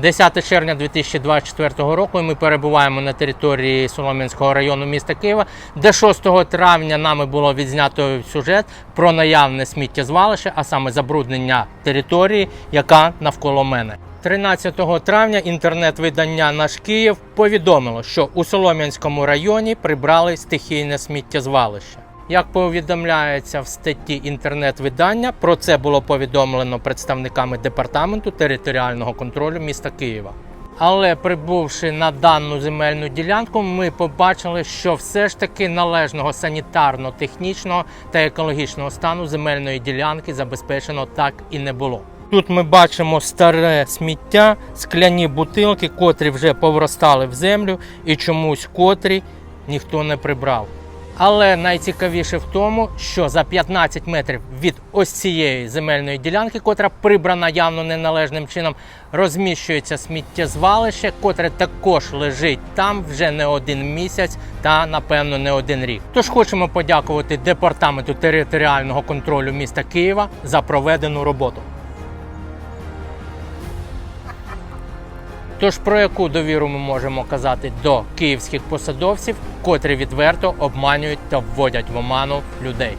10 червня 2024 року ми перебуваємо на території Солом'янського району міста Києва, де 6 травня нами було відзнято сюжет про наявне сміттєзвалище, а саме забруднення території, яка навколо мене. 13 травня інтернет-видання Наш Київ повідомило, що у Солом'янському районі прибрали стихійне сміттєзвалище. Як повідомляється в статті інтернет-видання, про це було повідомлено представниками департаменту територіального контролю міста Києва. Але прибувши на дану земельну ділянку, ми побачили, що все ж таки належного санітарно-технічного та екологічного стану земельної ділянки забезпечено так і не було. Тут ми бачимо старе сміття, скляні бутилки, котрі вже повростали в землю, і чомусь котрі ніхто не прибрав. Але найцікавіше в тому, що за 15 метрів від ось цієї земельної ділянки, котра прибрана явно неналежним чином, розміщується сміттєзвалище, котре також лежить там вже не один місяць та напевно не один рік. Тож хочемо подякувати департаменту територіального контролю міста Києва за проведену роботу. Тож про яку довіру ми можемо казати до київських посадовців, котрі відверто обманюють та вводять в оману людей.